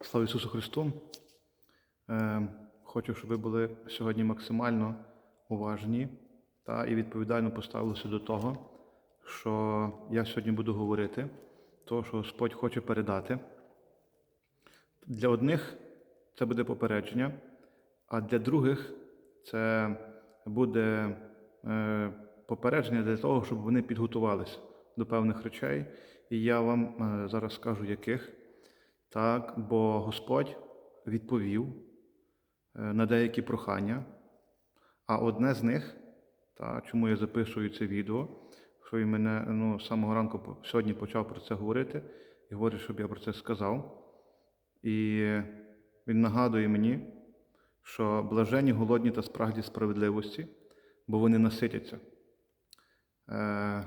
Слава Ісусу Христу! Е, Хочу, щоб ви були сьогодні максимально уважні та і відповідально поставилися до того, що я сьогодні буду говорити, то, що Господь хоче передати. Для одних це буде попередження, а для других це буде е, попередження для того, щоб вони підготувалися до певних речей. І я вам е, зараз скажу, яких. Так, бо Господь відповів е, на деякі прохання, а одне з них, та, чому я записую це відео, що він мене ну, з самого ранку сьогодні почав про це говорити і говорить, щоб я про це сказав. І він нагадує мені, що блажені, голодні та спраглі справедливості, бо вони наситяться. Е,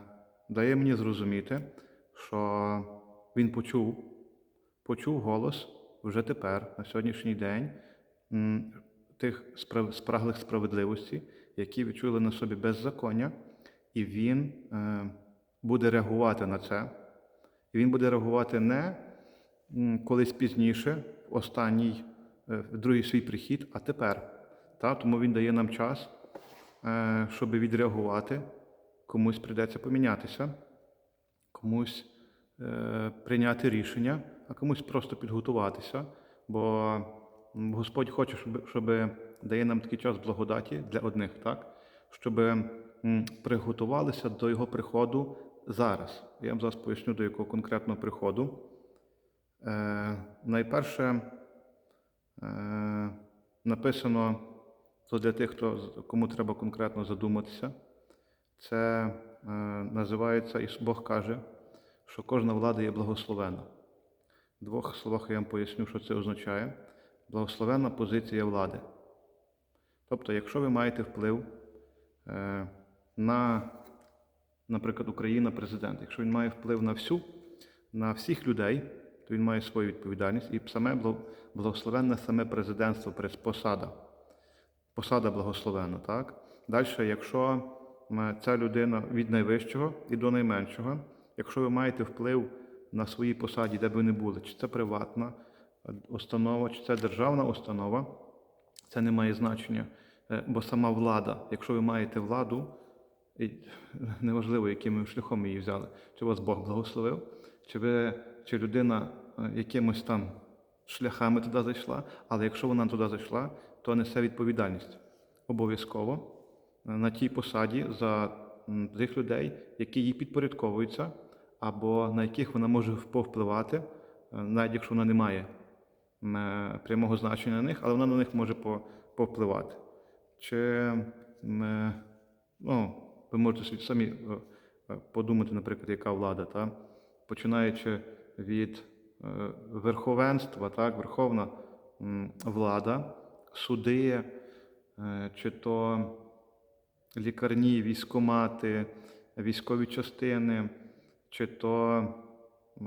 дає мені зрозуміти, що він почув почув голос вже тепер, на сьогоднішній день, тих спраглих справедливості, які відчули на собі беззаконня, і він е, буде реагувати на це. І він буде реагувати не колись пізніше, в останній, е, в другий свій прихід, а тепер. Та? Тому він дає нам час, е, щоб відреагувати. Комусь прийдеться помінятися, комусь прийняти рішення, а комусь просто підготуватися. Бо Господь хоче, щоб, щоб дає нам такий час благодаті для одних, так? щоб приготувалися до Його приходу зараз. Я вам зараз поясню, до якого конкретного приходу. Е, найперше е, написано то для тих, хто, кому треба конкретно задуматися. Це е, називається, і Бог каже, що кожна влада є благословена. В двох словах я вам поясню, що це означає. Благословенна позиція влади. Тобто, якщо ви маєте вплив е, на, наприклад, Україна, президент, якщо він має вплив на всю, на всіх людей, то він має свою відповідальність. І саме благословенне саме президентство, посада. Посада благословенна, так? Далі, якщо ця людина від найвищого і до найменшого, якщо ви маєте вплив на своїй посаді, де б ви не були, чи це приватна установа, чи це державна установа, це не має значення. Е, Бо сама влада, якщо ви маєте владу, неважливо, яким шляхом її взяли, чи вас Бог благословив, чи ви, чи людина е, якимось там шляхами туди зайшла, але якщо вона туди зайшла, то несе відповідальність обов'язково е, на тій посаді за тих людей, які їй підпорядковуються, або на яких вона може повпливати, е, навіть якщо вона не має е, прямого значення на них, але вона на них може повпливати. Чи е, ну, ви можете самі подумати, наприклад, яка влада, та? починаючи від верховенства, так, верховна влада, суди, чи то лікарні, військомати, військові частини, чи то е,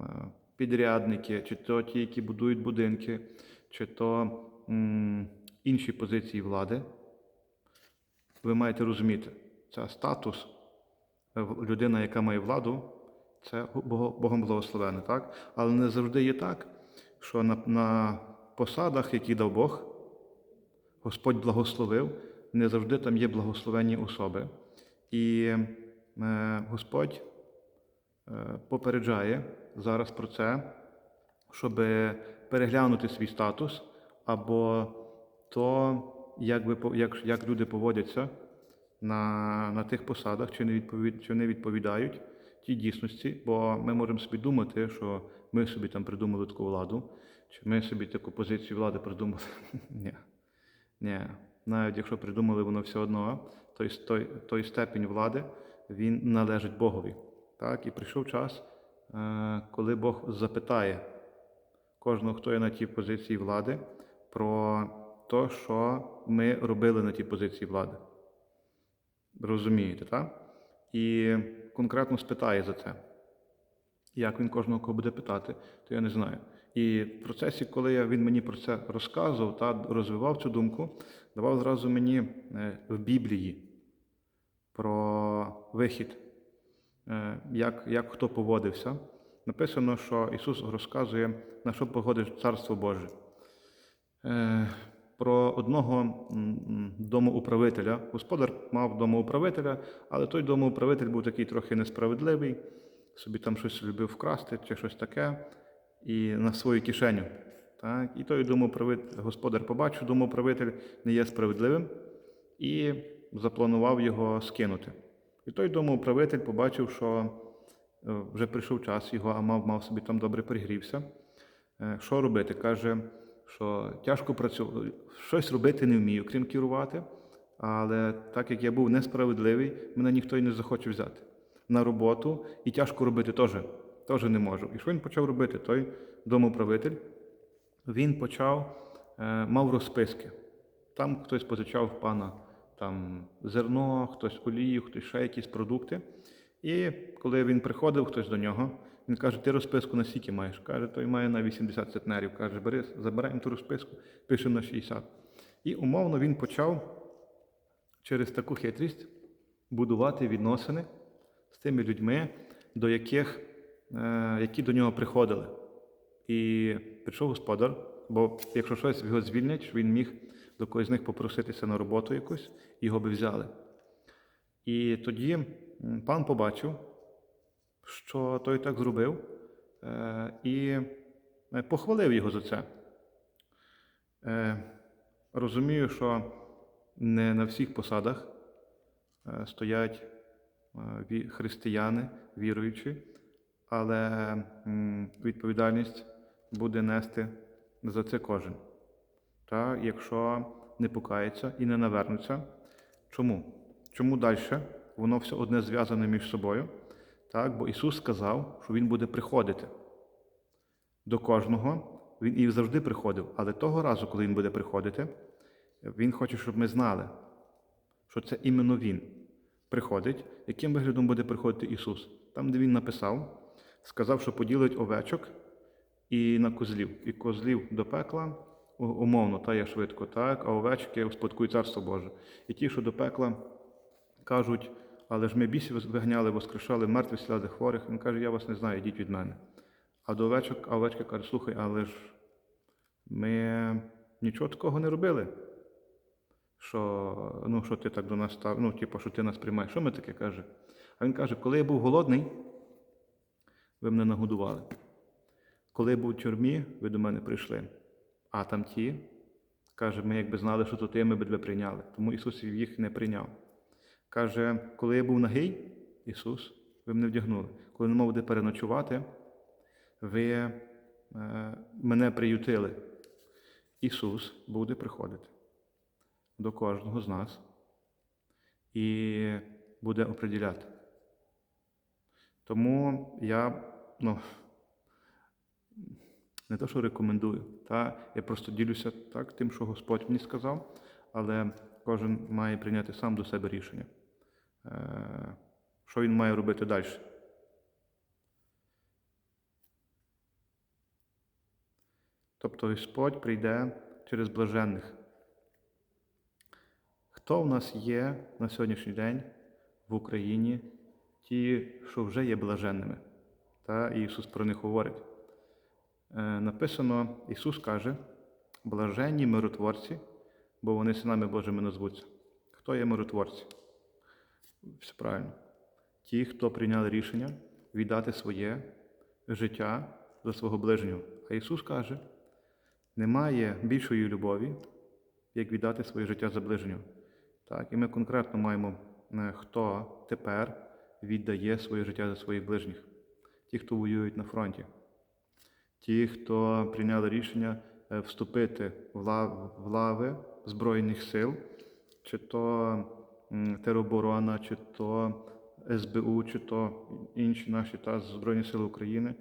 підрядники, чи то ті, які будують будинки, чи то інші позиції влади. Ви маєте розуміти, це статус е, людина, яка має владу, це Богом благословене, так? Але не завжди є так, що на, на посадах, які дав Бог, Господь благословив, не завжди там є благословенні особи. І е, Господь попереджає зараз про це, щоб переглянути свій статус або то, як, ви, як, як люди поводяться на, на тих посадах, чи не, відповід, чи не відповідають тій дійсності, бо ми можемо собі думати, що ми собі там придумали таку владу, чи ми собі таку позицію влади придумали. Ні. Ні. Навіть якщо придумали воно все одно, той, той, той степінь влади він належить Богові. Так? І прийшов час, е, коли Бог запитає кожного, хто є на тій позиції влади, про те, що ми робили на тій позиції влади. Розумієте, так? І конкретно спитає за це. Як він кожного кого буде питати, то я не знаю. І в процесі, коли він мені про це розказував та розвивав цю думку, давав зразу мені е, в Біблії про вихід, як, як хто поводився, написано, що Ісус розказує, на що погодить Царство Боже. Е, Про одного домоуправителя. Господар мав домоуправителя, але той домоуправитель був такий трохи несправедливий, собі там щось любив вкрасти чи щось таке, і на свою кишеню. Так? І той домоуправитель, господар побачив, домоуправитель не є справедливим і запланував його скинути. І той домоуправитель побачив, що е, вже прийшов час його, а мав, мав собі там добре пригрівся. Е, Що робити? Каже, що тяжко працювати, щось робити не вмію, крім керувати. Але так як я був несправедливий, мене ніхто й не захоче взяти на роботу, і тяжко робити теж, теж не можу. І що він почав робити? Той домоуправитель, він почав, е, мав розписки. Там хтось позичав пана там, зерно, хтось олію, хтось ще якісь продукти. І коли він приходив, хтось до нього, він каже, ти розписку на скільки маєш? Каже, той має на 80 центнерів. Каже, бери, забираємо ту розписку, пишемо на 60. І умовно він почав через таку хитрість будувати відносини з тими людьми, до яких, е, які до нього приходили. І прийшов господар, бо якщо щось його звільнять, він міг до когось з них попроситися на роботу якусь, його би взяли. І тоді пан побачив, що той так зробив, е, і е, похвалив його за це. Е, Розумію, що не на всіх посадах стоять християни, віруючі, але відповідальність буде нести за це кожен. Та, якщо не покається і не навернеться. Чому? Чому далі? Воно все одне зв'язане між собою. Так, бо Ісус сказав, що Він буде приходити до кожного. Він і завжди приходив. Але того разу, коли Він буде приходити, Він хоче, щоб ми знали, що це іменно Він приходить. Яким виглядом буде приходити Ісус? Там, де Він написав, сказав, що поділить овечок і на козлів. І козлів до пекла, умовно, та є швидко, так, а овечки успадкують Царство Боже. І ті, що до пекла, кажуть, але ж ми бісів вигняли, воскрешали, мертвих сіляли хворих. Він каже, я вас не знаю, йдіть від мене. А до овечок, а овечки каже, слухай, але ж ми нічого такого не робили. Що, ну, що ти так до нас став, ну, типу, що ти нас приймаєш. Що ми таке каже? А він каже, коли я був голодний, ви мене нагодували. Коли я був в тюрмі, ви до мене прийшли. А там ті, каже, ми якби знали, що то ти, ми б тебе прийняли. Тому Ісус їх не прийняв. Каже, коли я був нагий, Ісус, ви мене вдягнули. Коли не мав де переночувати, ви е, мене приютили. Ісус буде приходити до кожного з нас і буде оприділяти. Тому я ну, не те, що рекомендую, та, я просто ділюся так, тим, що Господь мені сказав, але кожен має прийняти сам до себе рішення. Е, що він має робити далі. Тобто Господь прийде через блаженних. Хто в нас є на сьогоднішній день в Україні, ті, що вже є блаженними? Та Ісус про них говорить. Е, написано, Ісус каже, блаженні миротворці, бо вони синами Божими назвуться. Хто є миротворці? Все правильно. Ті, хто прийняли рішення віддати своє життя за свого ближнього. А Ісус каже, немає більшої любові, як віддати своє життя за ближнього. Так, і ми конкретно маємо, е, хто тепер віддає своє життя за своїх ближніх, ті, хто воюють на фронті, ті, хто прийняли рішення е, вступити в лав- в лави Збройних сил, чи то тероборона, чи то СБУ, чи то інші наші та Збройні Сили України,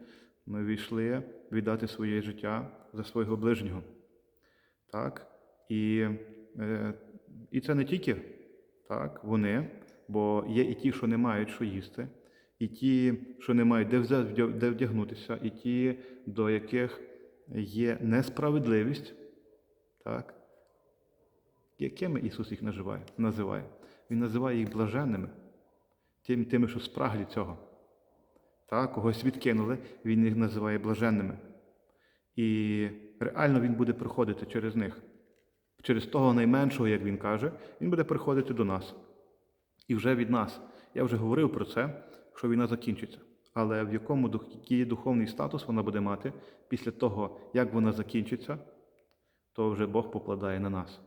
ми війшли віддати своє життя за свого ближнього. Так? І, е, і це не тільки так, вони, бо є і ті, що не мають що їсти, і ті, що не мають де, вдягнутися, і ті, до яких є несправедливість, так? якими Ісус їх називає? Він називає їх блаженними, тим, тими, що спраглі цього. та, когось відкинули, він їх називає блаженними. І реально він буде приходити через них. Через того найменшого, як він каже, він буде приходити до нас. І вже від нас. Я вже говорив про це, що війна закінчиться. Але в якому який духовний статус вона буде мати після того, як вона закінчиться, то вже Бог покладає на нас.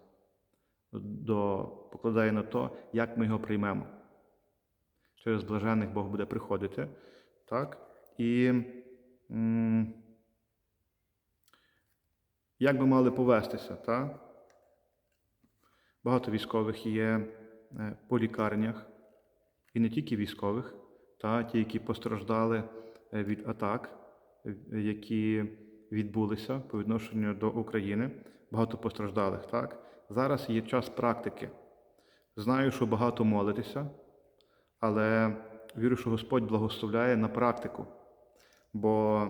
До, покладає на то, як ми його приймемо. Через блажених Бог буде приходити. Так? І м, як би мали повестися? Так? Багато військових є е, по лікарнях, і не тільки військових, та ті, які постраждали е, від атак, е, які відбулися по відношенню до України. Багато постраждалих. Так? Зараз є час практики. Знаю, що багато молитеся, але вірю, що Господь благословляє на практику. Бо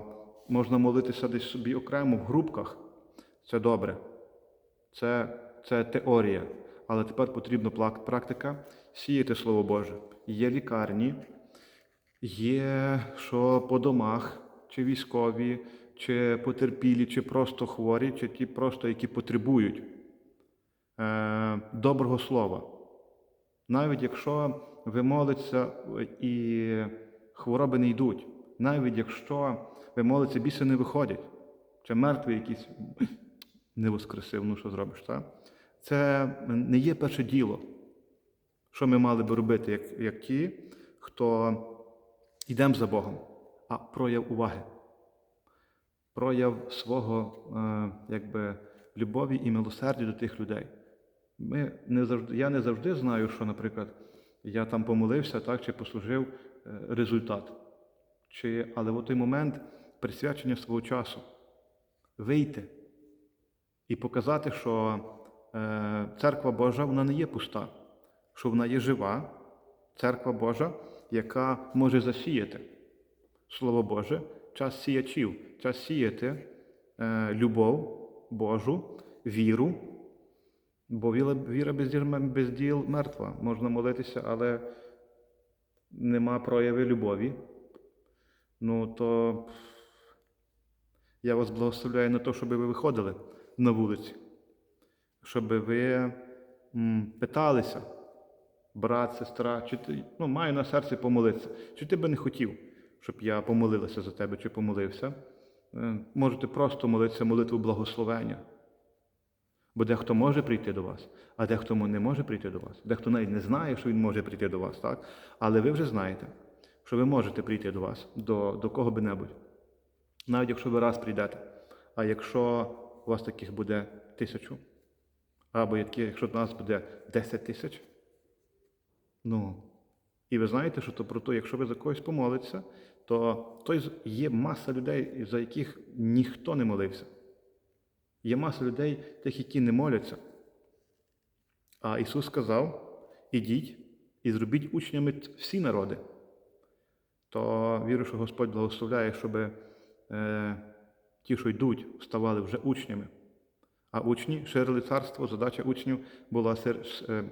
можна молитися десь собі окремо в групках. Це добре. Це, це теорія. Але тепер потрібна практика сіяти Слово Боже. Є лікарні, є що по домах, чи військові, чи потерпілі, чи просто хворі, чи ті просто, які потребують е, доброго слова. Навіть якщо ви молитеся і хвороби не йдуть, навіть якщо ви молитеся, біси не виходять, чи мертві якісь не воскресив, ну що зробиш, так? Це не є перше діло, що ми мали би робити, як, як ті, хто йдемо за Богом, а прояв уваги, прояв свого е, якби, любові і милосердя до тих людей. Ми не завжди, я не завжди знаю, що, наприклад, я там помолився так, чи послужив е, результат. Чи, але в той момент присвячення свого часу вийти і показати, що е, церква Божа вона не є пуста, що вона є жива, церква Божа, яка може засіяти. Слово Боже, час сіячів, час сіяти е, любов Божу, віру. Бо віра, без діл, без діл мертва. Можна молитися, але нема прояви любові. Ну то я вас благословляю на те, щоб ви виходили на вулиці, щоб ви м, питалися, брат, сестра, чи ти ну, маю на серці помолитися. Чи ти би не хотів, щоб я помолилася за тебе, чи помолився? Е, Можете просто молитися молитву благословення. Бо дехто може прийти до вас, а дехто не може прийти до вас. Дехто навіть не знає, що він може прийти до вас, так? Але ви вже знаєте, що ви можете прийти до вас, до, до кого би небудь. Навіть якщо ви раз прийдете. А якщо у вас таких буде тисячу, або якщо у нас буде 10 тисяч, ну, і ви знаєте, що то про те, якщо ви за когось помолитеся, то той є маса людей, за яких ніхто не молився. Є маса людей, тих, які не моляться. А Ісус сказав: ідіть і зробіть учнями всі народи. То вірю, що Господь благословляє, щоб е, ті, що йдуть, ставали вже учнями. А учні ширили царство. Задача учнів була е,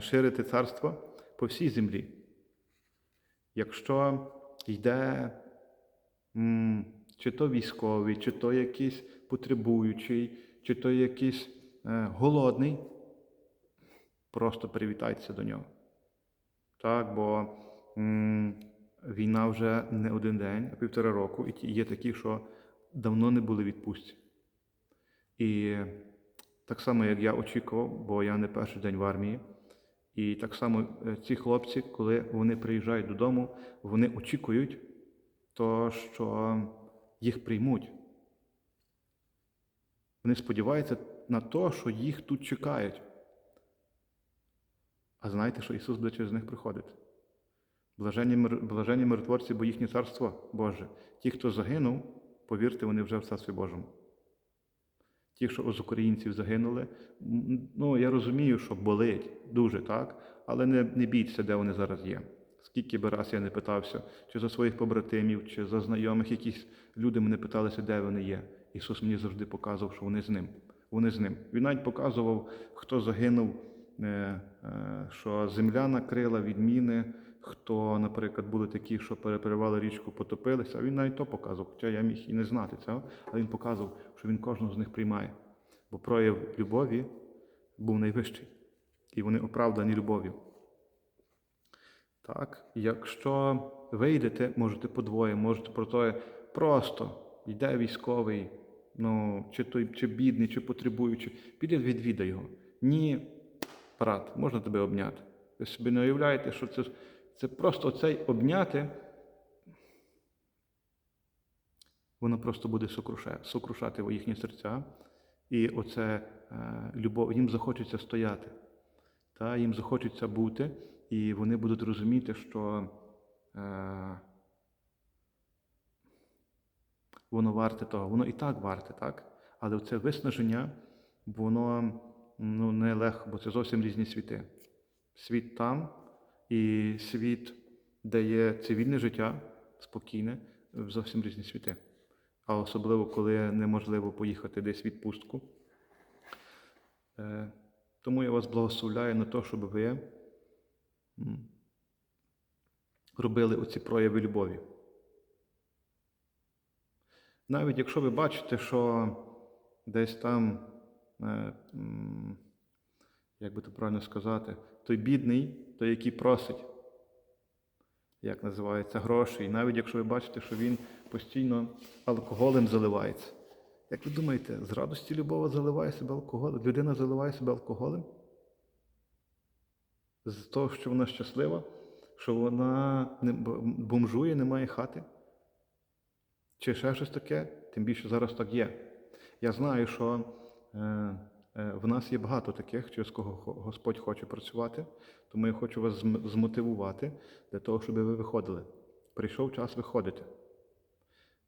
ширити царство по всій землі. Якщо йде чи то військовий, чи то якийсь потребуючий, чи то якийсь е, голодний, просто привітайтеся до нього. Так, бо війна вже не один день, а півтора року, і є такі, що давно не були відпустці. І так само, як я очікував, бо я не перший день в армії. І так само е, ці хлопці, коли вони приїжджають додому, вони очікують, то, що їх приймуть. Вони сподіваються на те, що їх тут чекають. А знаєте, що Ісус буде через них приходити? Блаженні, блаженні миротворці, бо їхнє царство Боже. Ті, хто загинув, повірте, вони вже в Царстві Божому. Ті, що з українців загинули, ну я розумію, що болить дуже, так? Але не, не бійтеся, де вони зараз є. Скільки би раз я не питався, чи за своїх побратимів, чи за знайомих, якісь люди мене питалися, де вони є. Ісус мені завжди показував, що вони з ним. Вони з ним. Він навіть показував, хто загинув, е, е, що земля накрила від міни, хто, наприклад, були такі, що перепливали річку, потопилися, він навіть то показував, хоча я міг і не знати цього, але він показував, що він кожного з них приймає. Бо прояв любові був найвищий. І вони оправдані любов'ю. Так, якщо ви йдете, можете подвоє, можете про те, просто йде військовий, ну, чи той, чи бідний, чи потребуючий, піде відвідай його. Ні, брат, можна тебе обняти. Ви собі не уявляєте, що це, це просто цей обняти, воно просто буде сокрушати їхні серця. І оце е, любов, їм захочеться стояти, та, їм захочеться бути, і вони будуть розуміти, що е, воно варте того. Воно і так варте, так? Але це виснаження, воно ну, не легко, бо це зовсім різні світи. Світ там і світ, де є цивільне життя, спокійне, зовсім різні світи. А особливо, коли неможливо поїхати десь в відпустку. Е, Тому я вас благословляю на те, щоб ви робили оці прояви любові. Навіть якщо ви бачите, що десь там, е, як би то правильно сказати, той бідний, той, який просить, як називається, гроші, і навіть якщо ви бачите, що він постійно алкоголем заливається. Як ви думаєте, з радості любова заливає себе алкоголем? Людина заливає себе алкоголем? З того, що вона щаслива, що вона не бомжує, не має хати? Чи ще щось таке? Тим більше зараз так є. Я знаю, що е, в нас є багато таких, через кого Господь хоче працювати, тому я хочу вас змотивувати для того, щоб ви виходили. Прийшов час виходити.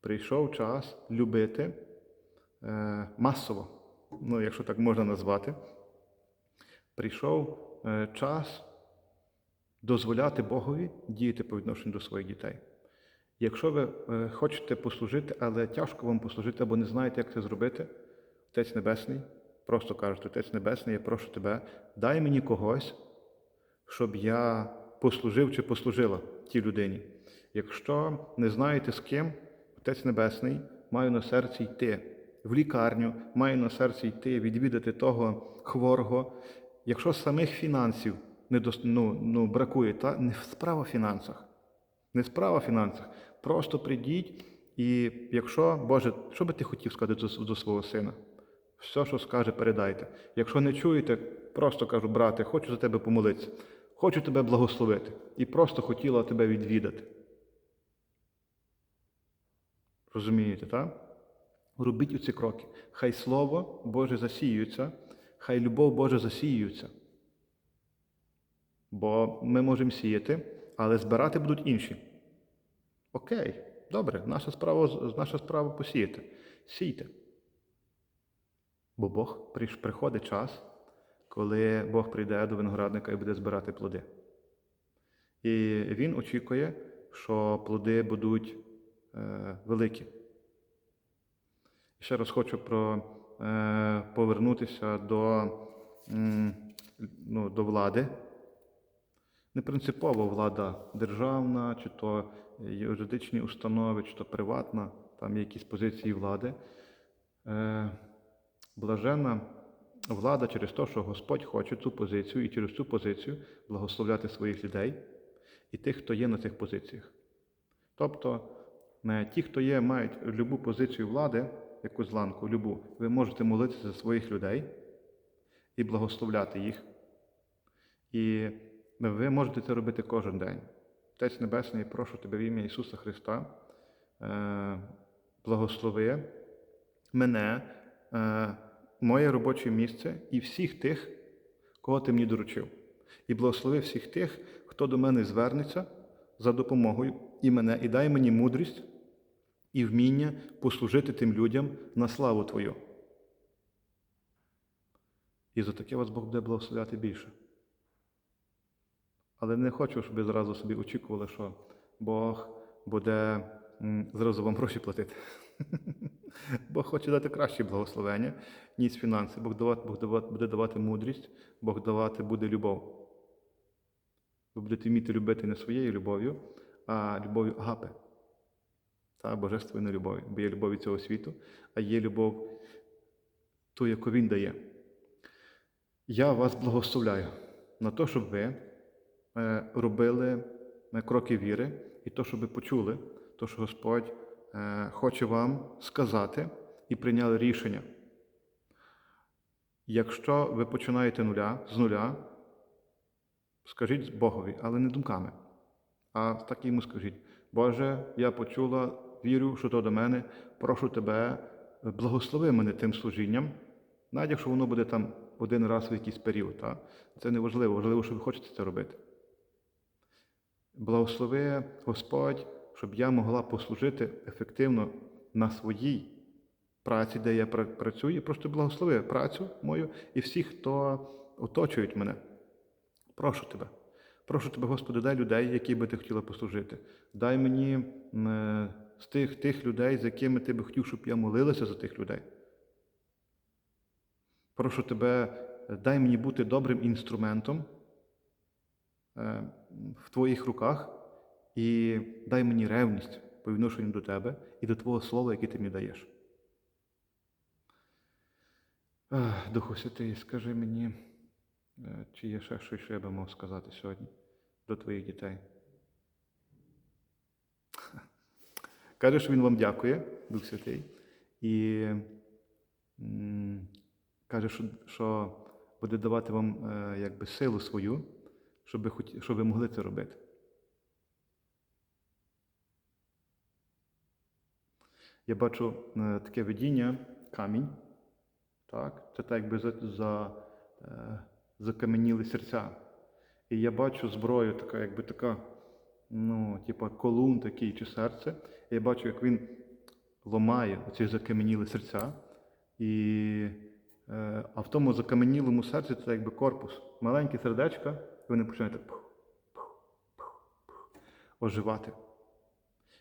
Прийшов час любити е, масово, ну, якщо так можна назвати. Прийшов е, час дозволяти Богові діяти по відношенню до своїх дітей. Якщо ви е, хочете послужити, але тяжко вам послужити або не знаєте, як це зробити, Отець Небесний, просто кажете, Отець Небесний, я прошу тебе, дай мені когось, щоб я послужив чи послужила тій людині. Якщо не знаєте з ким, Отець Небесний, маю на серці йти в лікарню, маю на серці йти, відвідати того хворого. Якщо самих фінансів не дос- ну, ну, бракує, та не справа в фінансах. Не справа в фінансах. Просто прийдіть, і якщо, Боже, що би ти хотів сказати до, до свого сина? Все, що скаже, передайте. Якщо не чуєте, просто кажу, брате, хочу за тебе помолитися, хочу тебе благословити. І просто хотіла тебе відвідати. Розумієте, так? Робіть оці кроки. Хай Слово Боже засіюється, хай любов Божа засіюється. Бо ми можемо сіяти, але збирати будуть інші. Окей, добре, наша справа, наша справа посіяти. Сійте. Бо Бог приходить час, коли Бог прийде до виноградника і буде збирати плоди. І Він очікує, що плоди будуть е, великі. Ще раз хочу про, е, повернутися до, ну, до влади. Не принципово влада державна, чи то юридичні установи, чи то приватна, там є якісь позиції влади. Е, блаженна влада через те, що Господь хоче цю позицію і через цю позицію благословляти своїх людей і тих, хто є на цих позиціях. Тобто, е, ті, хто є, мають любу позицію влади, якусь ланку, любу, ви можете молитися за своїх людей і благословляти їх. І ви можете це робити кожен день. Отець Небесний, прошу тебе в ім'я Ісуса Христа, е, благослови мене, е, моє робоче місце і всіх тих, кого ти мені доручив. І благослови всіх тих, хто до мене звернеться за допомогою і мене, і дай мені мудрість і вміння послужити тим людям на славу Твою. І за таке вас Бог буде благословляти більше. Але не хочу, щоб ви зразу собі очікували, що Бог буде зразу вам гроші платити. Бог хоче дати кращі благословення, ніж фінанси. Бог, давати, Бог давати, буде давати мудрість, Бог давати буде любов. Ви будете вміти любити не своєю любов'ю, а любов'ю агапи. Та божественної любові. Бо є любов від цього світу, а є любов ту, яку він дає. Я вас благословляю на те, щоб ви е, робили е, кроки віри, і то, щоб ви почули, то, що Господь е, хоче вам сказати і прийняли рішення. Якщо ви починаєте нуля, з нуля, скажіть Богові, але не думками. А так йому скажіть: Боже, я почула, вірю, що то до мене, прошу тебе, благослови мене тим служінням, навіть якщо воно буде там один раз в якийсь період. Та? Це не важливо, важливо, що ви хочете це робити. Благослови Господь, щоб я могла послужити ефективно на своїй праці, де я пра- працюю. Просто благослови працю мою і всіх, хто оточують мене. Прошу тебе. Прошу тебе, Господи, дай людей, які би ти хотіла послужити. Дай мені з тих, тих людей, з якими ти би хотів, щоб я молилася за тих людей. Прошу тебе, дай мені бути добрим інструментом е, в твоїх руках і дай мені ревність по відношенню до тебе і до Твого слова, яке ти мені даєш. Ах, Духу Святий, скажи мені, е, чи є ще щось, що я би мав сказати сьогодні до твоїх дітей. Каже, що він вам дякує, Дух Святий, і каже, що, що буде давати вам е, якби силу свою, щоб ви, щоб ви могли це робити. Я бачу е, таке видіння, камінь. Так? Це так, якби за, за, е, закам'яніли серця. І я бачу зброю, така, якби така, ну, типа колун такий чи серце. І я бачу, як він ломає оці закам'яніли серця. І, е, а в тому закам'янілому серці це якби корпус. Маленьке сердечко, і вони починають так пух, пух, пух, пух, оживати.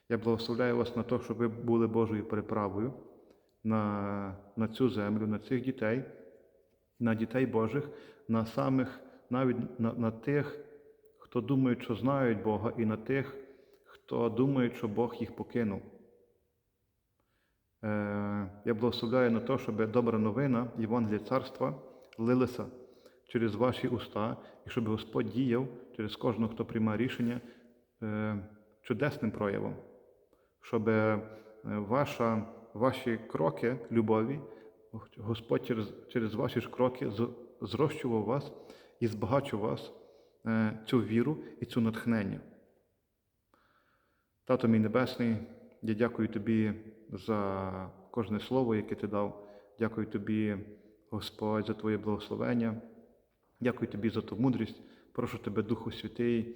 Я благословляю вас на те, щоб ви були Божою переправою на, на цю землю, на цих дітей, на дітей Божих, на самих, навіть на, на тих, хто думає, що знають Бога, і на тих, хто думає, що Бог їх покинув. Е, я благословляю на те, щоб добра новина Євангелія Царства лилася через ваші уста, і щоб Господь діяв через кожного, хто приймає рішення е, чудесним проявом, щоб е, ваша, ваші кроки любові, Господь через, через ваші ж кроки зрощував вас і збагачував вас е, цю віру і цю натхнення. Тато мій Небесний, я дякую тобі за кожне слово, яке ти дав. Дякую тобі, Господь, за Твоє благословення. Дякую тобі за ту мудрість. Прошу тебе, Духу Святий,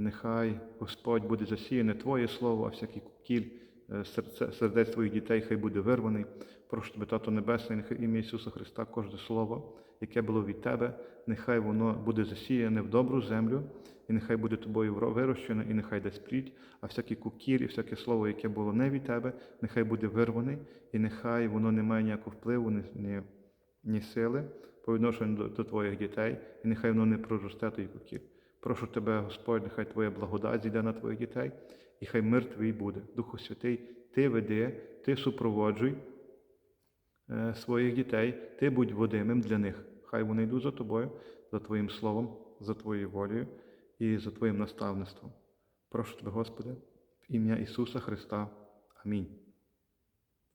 нехай Господь буде засіяне Твоє Слово, а всякий кіль е, сердець твоїх дітей хай буде вирваний. Прошу тебе, Тато Небесний, нехай ім'я Ісуса Христа, кожне слово, яке було від Тебе, нехай воно буде засіяне в добру землю, і нехай буде тобою вирощене, і нехай дасть плід, а всякий кукір і всяке слово, яке було не від Тебе, нехай буде вирваний, і нехай воно не має ніякого впливу, ні, ні сили по відношенню до, до твоїх дітей, і нехай воно не проросте той кукір. Прошу тебе, Господь, нехай Твоя благодать зійде на твоїх дітей, і хай мир твій буде. Духу Святий, Ти веди, Ти супроводжуй е, своїх дітей, Ти будь водимим для них. Хай вони йдуть за тобою, за Твоїм словом, за Твоєю волею і за Твоїм наставництвом. Прошу тебе, Господи, в ім'я Ісуса Христа. Амінь.